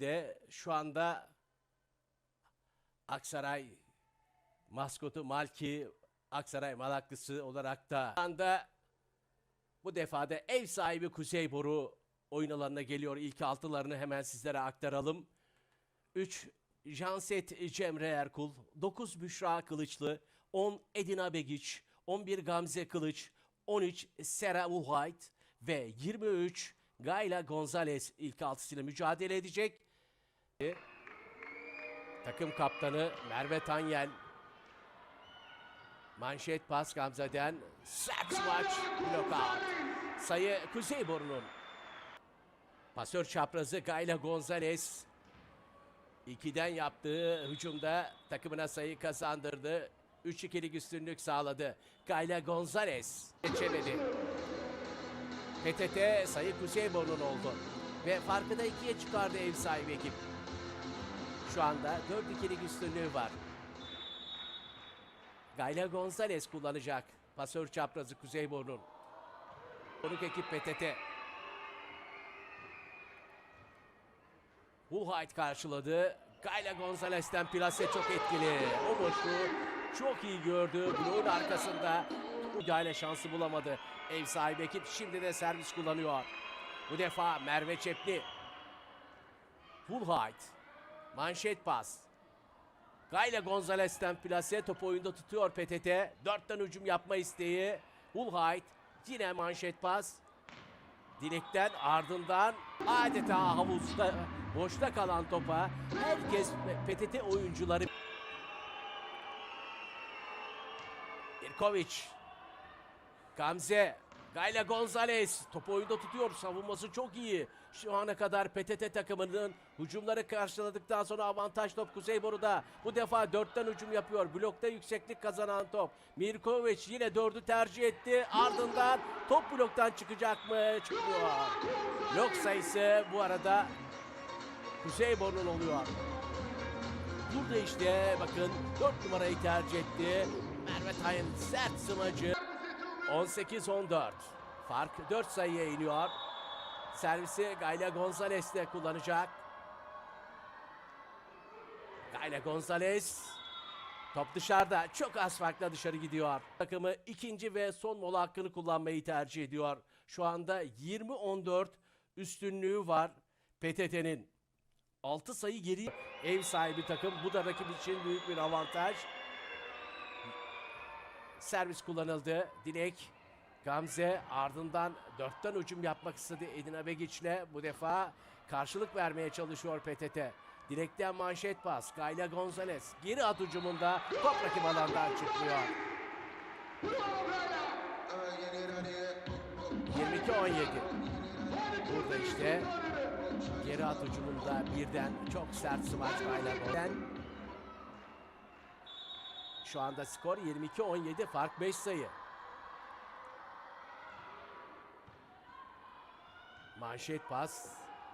de şu anda Aksaray maskotu Malki Aksaray Malaklısı olarak da şu anda bu defada ev sahibi Kuzeyboru oyun alanına geliyor. İlk altılarını hemen sizlere aktaralım. 3 Janset Cemre Erkul, 9 Büşra Kılıçlı, 10 Edina Begiç, 11 Gamze Kılıç, 13 Sera Uhayt ve 23 Gayla Gonzalez ilk altısıyla mücadele edecek. Takım kaptanı Merve Tanyel. Manşet pas Gamze'den sert maç blockout. Sayı Kuzeyboru'nun. Pasör çaprazı Gayla Gonzalez. İkiden yaptığı hücumda takımına sayı kazandırdı. 3-2'lik üstünlük sağladı. Gayla Gonzalez geçemedi. PTT sayı Kuzeyboru'nun oldu. Ve farkı da ikiye çıkardı ev sahibi ekip. Şu anda 4-2'lik üstünlüğü var. Gayla Gonzalez kullanacak. Pasör çaprazı Kuzeyboru'nun. Konuk ekip PTT. Huhayt karşıladı. Gayla Gonzalez'ten plase çok etkili. O boşluğu çok iyi gördü. Bloğun arkasında müdahale şansı bulamadı. Ev sahibi ekip şimdi de servis kullanıyor. Bu defa Merve Çepli. Huhayt. Manşet pas. Gayla Gonzalez'ten plase topu oyunda tutuyor PTT. Dörtten hücum yapma isteği. Hulhayt yine manşet pas. Dilekten ardından adeta havuzda boşta kalan topa herkes PTT oyuncuları Irkovic Gamze Gayla Gonzalez topu oyunda tutuyor. Savunması çok iyi. Şu ana kadar PTT takımının hücumları karşıladıktan sonra avantaj top Kuzeyboru'da. Bu defa dörtten hücum yapıyor. Blokta yükseklik kazanan top. Mirkovic yine dördü tercih etti. Ardından top bloktan çıkacak mı? Çıkmıyor. Blok sayısı bu arada Kuzeyboru'nun oluyor. Burada işte bakın 4 numarayı tercih etti. Merve Tayin sert sımacı. 18-14. Fark 4 sayıya iniyor. Servisi Gayla Gonzalez de kullanacak. Gayla Gonzalez. Top dışarıda. Çok az farkla dışarı gidiyor. Takımı ikinci ve son mola hakkını kullanmayı tercih ediyor. Şu anda 20-14 üstünlüğü var PTT'nin. 6 sayı geri ev sahibi takım. Bu da rakip için büyük bir avantaj. Servis kullanıldı. Dilek Gamze ardından dörtten hücum yapmak istedi Edina Begiç'le. Bu defa karşılık vermeye çalışıyor PTT. Direkten manşet pas. Gayla Gonzalez. Geri at hücumunda top rakip alandan çıkmıyor. 22-17. Burada işte geri at hücumunda birden çok sert smaç Gayla Gonzalez. Şu anda skor 22-17 fark 5 sayı. Manşet pas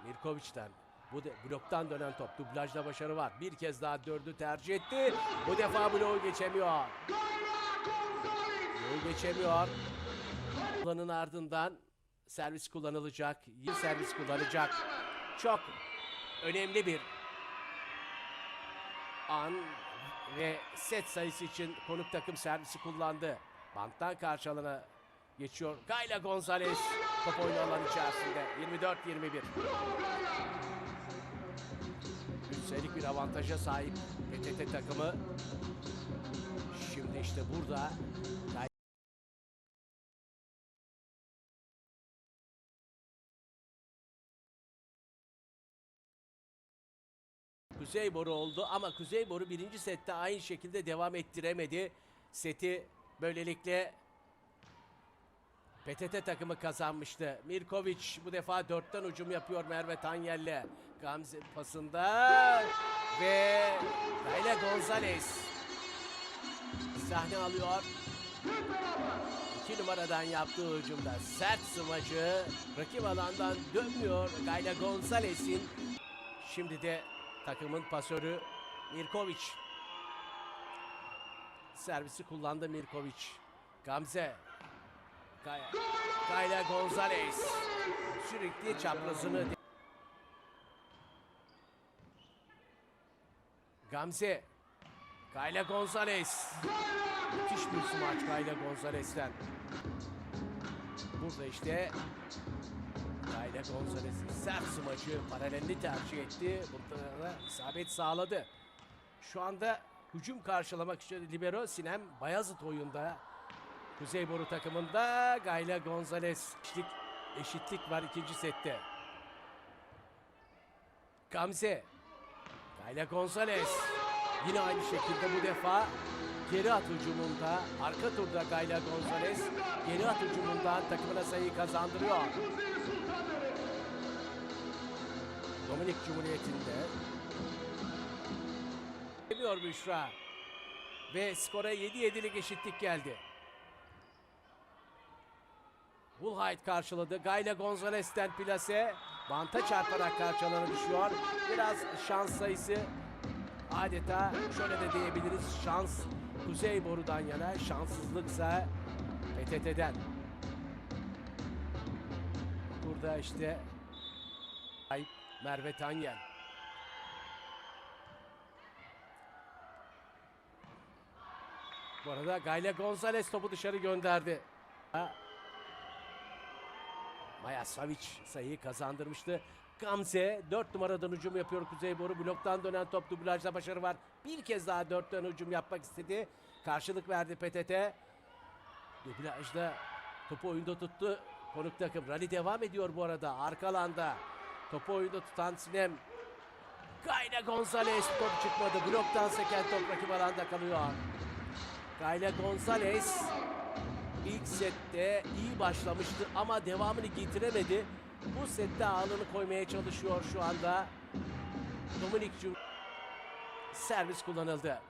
Mirkovic'den. Bu de bloktan dönen top. Dublajda başarı var. Bir kez daha dördü tercih etti. Bu defa bloğu geçemiyor. Bloğu geçemiyor. Kullanın ardından servis kullanılacak. Yıl servis kullanacak. Çok önemli bir an ve set sayısı için konuk takım servisi kullandı. Banttan karşı alana geçiyor. Gayla Gonzalez top oyunu alan içerisinde. 24-21. 3 sayılık bir avantaja sahip PTT takımı. Şimdi işte burada Gay- Kuzeyboru oldu ama Kuzeyboru birinci sette aynı şekilde devam ettiremedi. Seti böylelikle PTT takımı kazanmıştı. Mirkovic bu defa dörtten hücum yapıyor Merve Tanyel'le. Gamze pasında ve Gayla Gonzalez sahne alıyor. İki numaradan yaptığı hücumda sert smacı rakip alandan dönmüyor Gayla Gonzalez'in. Şimdi de takımın pasörü Mirkovic. Servisi kullandı Mirkovic. Gamze. Gay Gayla Gonzalez. Sürekli çaprazını Gamze. Kayla Gonzalez. Müthiş bir smaç Kayla Gonzalez'ten. Burada işte Kayla Gonzalez'in sert smacı paralelli tercih etti. Burada da isabet sağladı. Şu anda hücum karşılamak için libero Sinem Bayazıt oyunda. Kuzeyboru takımında Gayla Gonzalez eşitlik, eşitlik var ikinci sette. Gamze. Gayla Gonzalez. Yine aynı şekilde bu defa geri at hücumunda arka turda Gayla Gonzalez geri at hücumundan takımına sayı kazandırıyor. Dominik Cumhuriyeti'nde geliyor Büşra ve skora 7-7'lik eşitlik geldi. Woolhide karşıladı. Gayla Gonzalez'ten plase. Banta çarparak karşılarına düşüyor. Biraz şans sayısı adeta şöyle de diyebiliriz. Şans Kuzey Boru'dan yana. Şanssızlıksa PTT'den. Burada işte Merve Tanyel. Bu arada Gayla Gonzalez topu dışarı gönderdi. Maya Savic sayıyı kazandırmıştı. Gamze 4 numaradan hücum yapıyor Kuzeyboru. Bloktan dönen top dublajda başarı var. Bir kez daha 4'ten hücum yapmak istedi. Karşılık verdi PTT. Dublajda topu oyunda tuttu. Konuk takım. Rally devam ediyor bu arada. Arka alanda. Topu oyunda tutan Sinem. Gayla Gonzalez top çıkmadı. Bloktan seken top rakip alanda kalıyor. Gayla Gonzalez İlk sette iyi başlamıştı ama devamını getiremedi. Bu sette ağırlığını koymaya çalışıyor şu anda. Dominik Cum servis kullanıldı.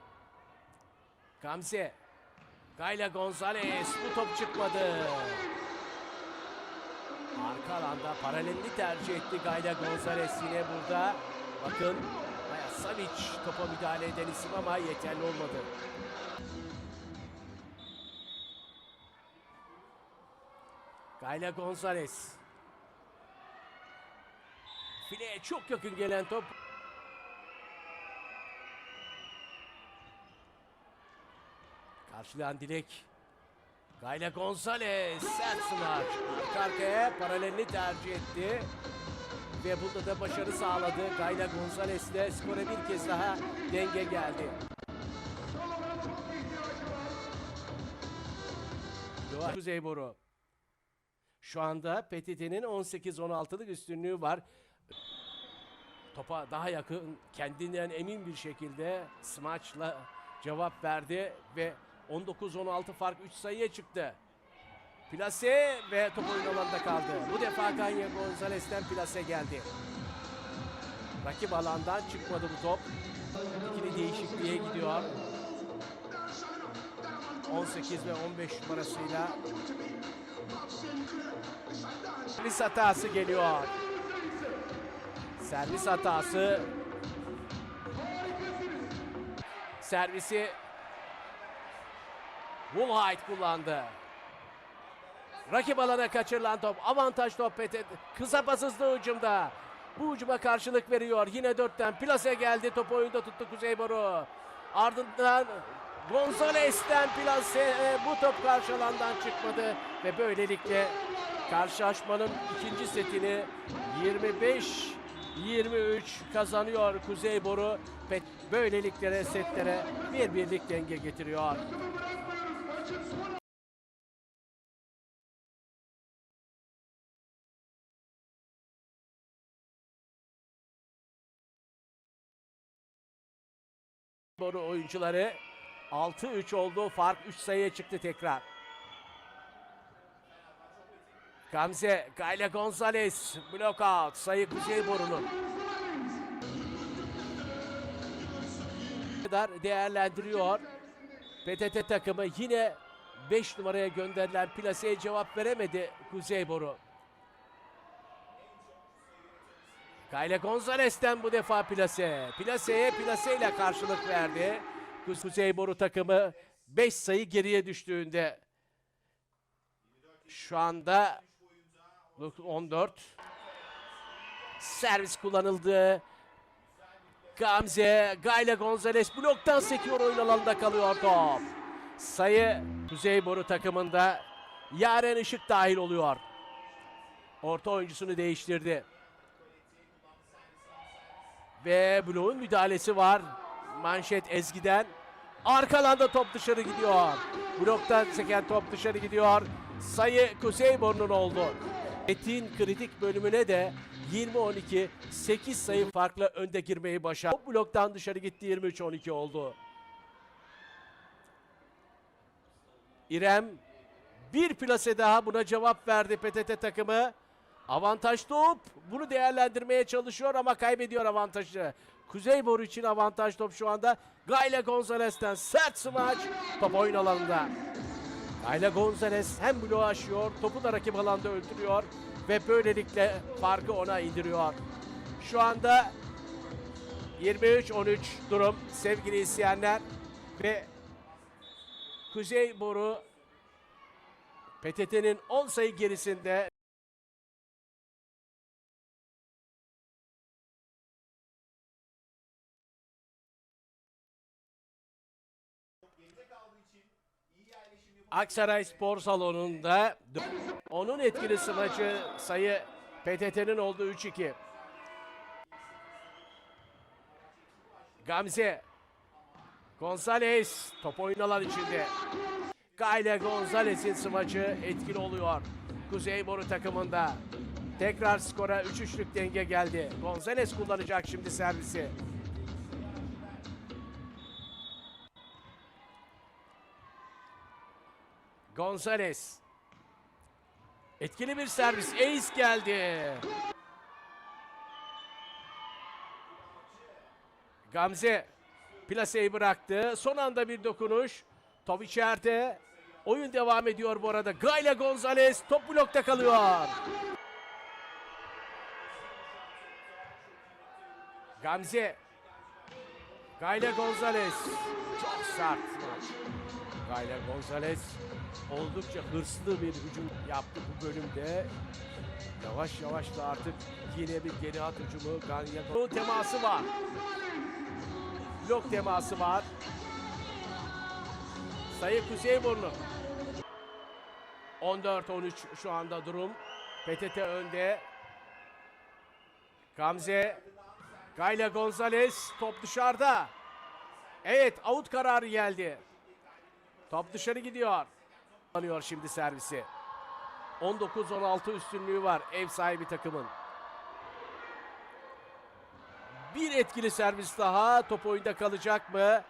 Gamze. Gayla Gonzalez bu top çıkmadı. Arka alanda paralelli tercih etti Gayla Gonzalez yine burada. Bakın Savic topa müdahale eden isim ama yeterli olmadı. Gayla Gonzalez. Fileye çok yakın gelen top. Karşılayan Dilek. Gayla Gonzalez sert smaç. Arka paralelini tercih etti. Ve burada da başarı sağladı. Gayla Gonzalez ile skora bir kez daha denge geldi. Kuzeyboru. Şu anda PTT'nin 18-16'lık üstünlüğü var. Topa daha yakın, kendinden emin bir şekilde smaçla cevap verdi ve 19-16 fark 3 sayıya çıktı. Plase ve top oyun alanda kaldı. Bu defa Ganya Gonzalez'ten plase geldi. Rakip alandan çıkmadı bu top. İkili değişikliğe gidiyor. 18 ve 15 numarasıyla servis hatası geliyor. Servis hatası. Servisi Woolhide kullandı. Rakip alana kaçırılan top. Avantaj top PT. Kısa pasızlı hücumda. Bu hücuma karşılık veriyor. Yine dörtten plase geldi. Top oyunda tuttu Kuzeyboru. Ardından Gonzalez'ten plase. E, Bu top karşı alandan çıkmadı. Ve böylelikle karşılaşmanın ikinci setini 25-23 kazanıyor Kuzeyboru. Ve böylelikle setlere bir birlik denge getiriyor. Boru oyuncuları 6-3 oldu. Fark 3 sayıya çıktı tekrar. Gamze, Gayla Gonzalez, block out, sayı Kuzeyboru'nun. kadar değerlendiriyor. PTT takımı yine 5 numaraya gönderilen plaseye cevap veremedi Kuzeyboru. Kayla Gonzalez'ten bu defa plase. Plaseye plaseyle karşılık verdi. Kuz- Kuzeyboru takımı 5 sayı geriye düştüğünde şu anda 14 servis kullanıldı. Gamze, Gayle Gonzalez bloktan sekiyor oyun alanında kalıyor top. Sayı Kuzeyboru takımında Yaren Işık dahil oluyor. Orta oyuncusunu değiştirdi. Ve bloğun müdahalesi var. Manşet Ezgi'den. Arka alanda top dışarı gidiyor. Bloktan seken top dışarı gidiyor. Sayı Kuzeyboru'nun oldu. Metin kritik bölümüne de 20-12 8 sayı farklı önde girmeyi başardı. Top bloktan dışarı gitti 23-12 oldu. İrem bir plase daha buna cevap verdi PTT takımı. Avantaj top. Bunu değerlendirmeye çalışıyor ama kaybediyor avantajı. Kuzeyboru için avantaj top şu anda. Gayle Gonzalez'ten sert smaç. Top oyun alanında. Gayle Gonzalez hem bloğu aşıyor, topu da rakip alanda öldürüyor ve böylelikle farkı ona indiriyor. Şu anda 23-13 durum sevgili izleyenler ve Kuzeyboru PTT'nin 10 sayı gerisinde Aksaray Spor Salonu'nda onun etkili smacı sayı PTT'nin olduğu 3-2. Gamze Gonzalez top oyun alan içinde. Gayle Gonzalez'in smacı etkili oluyor. Kuzeyboru takımında. Tekrar skora 3-3'lük denge geldi. Gonzalez kullanacak şimdi servisi. Gonzalez. Etkili bir servis. Ace geldi. Gamze plaseyi bıraktı. Son anda bir dokunuş. Top içeride. Oyun devam ediyor bu arada. Gayle Gonzalez top blokta kalıyor. Gamze. Gayle Gonzalez. Çok sert maç. Gayle Gonzalez oldukça hırslı bir hücum yaptı bu bölümde. Yavaş yavaş da artık yine bir geri at hücumu. Gayle teması var. Blok teması var. Sayı Kuzeyburnu. 14-13 şu anda durum. PTT önde. Gamze. Gayla Gonzalez top dışarıda. Evet out kararı geldi. Top dışarı gidiyor. Alıyor şimdi servisi. 19-16 üstünlüğü var ev sahibi takımın. Bir etkili servis daha. Top oyunda kalacak mı?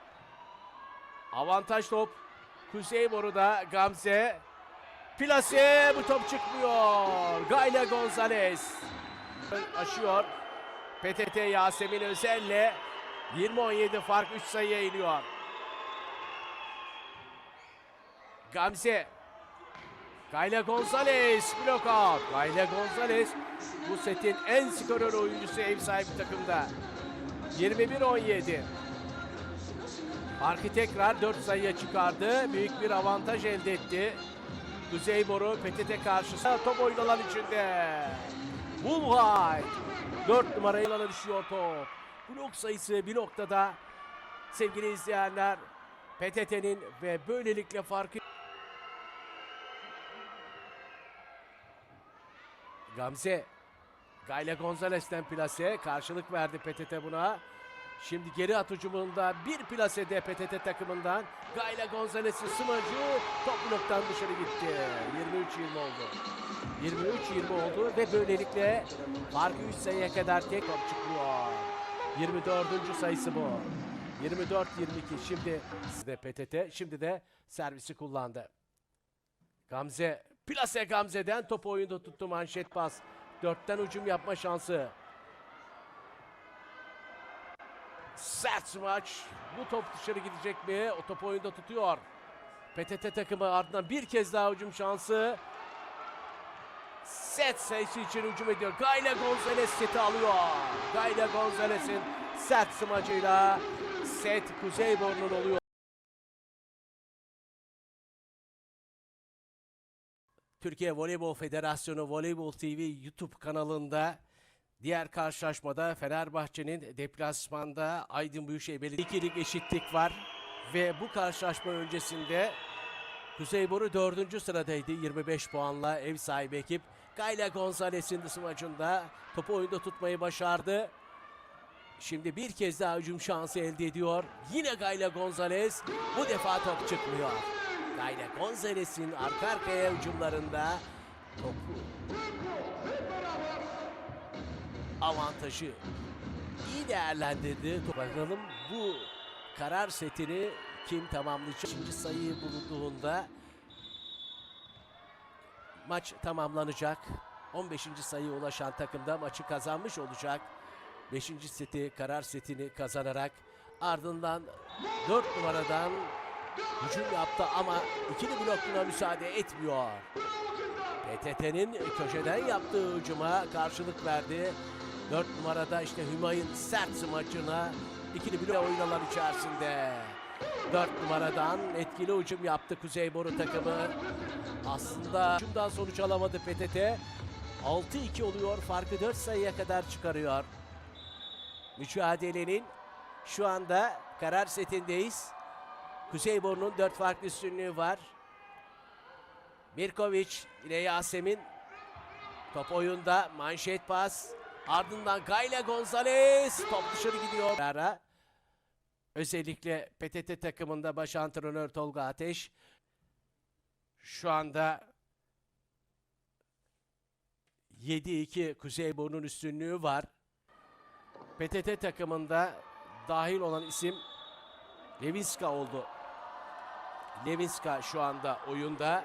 Avantaj top. Kuzeyboru'da Gamze. Plase bu top çıkmıyor. Gayla Gonzalez. Aşıyor. PTT Yasemin Özel'le 20-17 fark 3 sayıya iniyor. Gamze. Gayla Gonzalez blok out. Gayla Gonzalez bu setin en skorör oyuncusu ev sahibi takımda. 21-17. Farkı tekrar 4 sayıya çıkardı. Büyük bir avantaj elde etti. Kuzeyboru PTT karşısında top oynanan içinde. Bullhide. 4 numaraya alana düşüyor top. Blok sayısı bir noktada sevgili izleyenler PTT'nin ve böylelikle farkı Gamze Gayle Gonzalez'ten plase karşılık verdi PTT buna. Şimdi geri at hücumunda bir plasede PTT takımından Gayle Gonzalez'in smacı top bloktan dışarı gitti. 23-20 oldu. 23-20 oldu ve böylelikle farkı 3 sayıya kadar tek top çıkıyor. 24. sayısı bu. 24-22 şimdi de PTT şimdi de servisi kullandı. Gamze plase Gamze'den topu oyunda tuttu manşet pas. Dörtten hücum yapma şansı. Sert smaç. Bu top dışarı gidecek mi? O topu oyunda tutuyor. PTT takımı ardından bir kez daha hücum şansı. Set sayısı için hücum ediyor. Gayle Gonzalez seti alıyor. Gayle Gonzalez'in sert smacıyla set Kuzeybornu'nun oluyor. Türkiye Voleybol Federasyonu Voleybol TV YouTube kanalında Diğer karşılaşmada Fenerbahçe'nin deplasmanda Aydın Büyükşehir Belediye ikilik eşitlik var. Ve bu karşılaşma öncesinde Kuzeyboru dördüncü sıradaydı 25 puanla ev sahibi ekip. Gayla Gonzalez'in smacında topu oyunda tutmayı başardı. Şimdi bir kez daha hücum şansı elde ediyor. Yine Gayla Gonzalez. Bu defa top çıkmıyor. Gayla Gonzalez'in arka arkaya hücumlarında topu avantajı iyi değerlendirdi. Bakalım bu karar setini kim tamamlayacak? İkinci sayıyı bulunduğunda maç tamamlanacak. 15. sayıya ulaşan takım da maçı kazanmış olacak. 5. seti karar setini kazanarak ardından 4 numaradan hücum yaptı ama ikili blok buna müsaade etmiyor. PTT'nin köşeden yaptığı hücuma karşılık verdi. 4 numarada işte Hümayun sert smacına ikili blok oynalar içerisinde. 4 numaradan etkili hücum yaptı Kuzeyboru takımı. Aslında hücumdan sonuç alamadı PTT. 6-2 oluyor. Farkı 4 sayıya kadar çıkarıyor. Mücadelenin şu anda karar setindeyiz. Kuzeyboru'nun 4 farklı üstünlüğü var. Mirkovic ile Yasemin top oyunda manşet pas. Ardından Gayla Gonzalez top dışarı gidiyor. Ara. Özellikle PTT takımında baş antrenör Tolga Ateş şu anda 7-2 Kuzeyburnu'nun üstünlüğü var. PTT takımında dahil olan isim Levinska oldu. Levinska şu anda oyunda.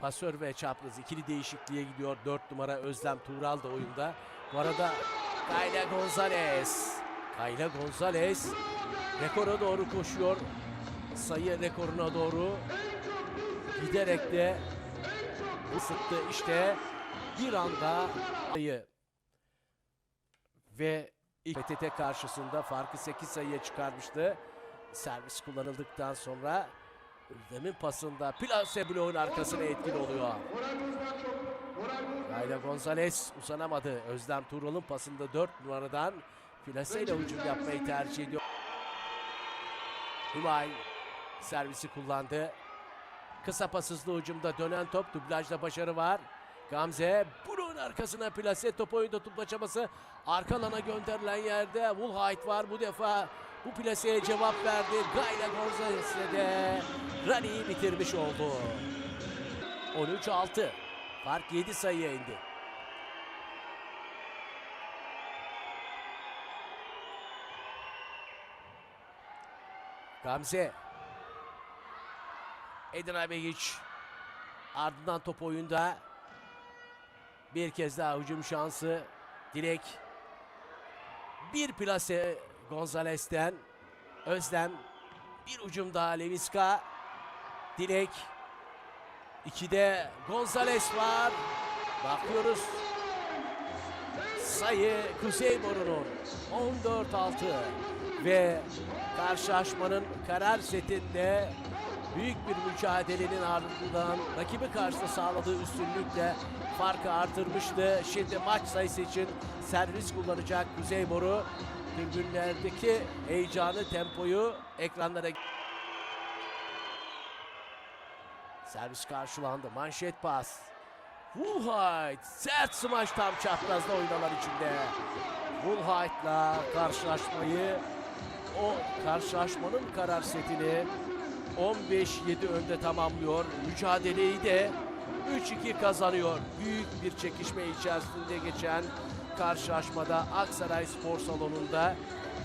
Pasör ve çapraz ikili değişikliğe gidiyor. 4 numara Özlem Tuğral da oyunda. Bu arada Kayla Gonzalez. Kayla Gonzalez rekora doğru koşuyor. Sayı rekoruna doğru giderek de ısıttı. İşte bir anda sayı ve ilk PTT karşısında farkı 8 sayıya çıkarmıştı. Servis kullanıldıktan sonra Özlem'in pasında plase bloğun arkasına etkili oluyor. Layla Gonzalez uzanamadı. Özlem Tuğral'ın pasında 4 numaradan plaseyle hücum yapmayı tercih ediyor. Hümay servisi kullandı. Kısa pasızlı hücumda dönen top dublajda başarı var. Gamze bloğun arkasına plase top oyunda tutma çabası. Arka alana gönderilen yerde Woolhite var bu defa bu plaseye cevap verdi. Gayla Gonzalez'le de rally'yi bitirmiş oldu. 13-6. Fark 7 sayıya indi. Gamze. Edin Abegic. Ardından top oyunda. Bir kez daha hücum şansı. Dilek. Bir plase Gonzalez'ten. Özlem. Bir ucum daha Leviska. Dilek. İkide Gonzalez var. Bakıyoruz. Sayı Kuzeyboru'nun 14-6 ve karşılaşmanın karar setinde büyük bir mücadelenin ardından rakibi karşısında sağladığı üstünlükle farkı artırmıştı. Şimdi maç sayısı için servis kullanacak Kuzeyboru. Tribünlerdeki heyecanı, tempoyu ekranlara Servis karşılandı. Manşet pas. Woolhite sert smaç tam çaprazda oynalar içinde. Woolhite'la karşılaşmayı o karşılaşmanın karar setini 15-7 önde tamamlıyor. Mücadeleyi de 3-2 kazanıyor. Büyük bir çekişme içerisinde geçen karşılaşmada Aksaray Spor Salonu'nda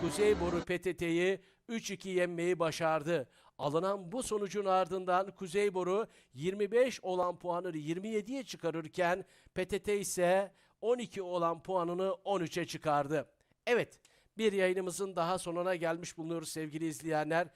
Kuzeyboru PTT'yi 3-2 yenmeyi başardı. Alınan bu sonucun ardından Kuzeyboru 25 olan puanını 27'ye çıkarırken PTT ise 12 olan puanını 13'e çıkardı. Evet, bir yayınımızın daha sonuna gelmiş bulunuyoruz sevgili izleyenler.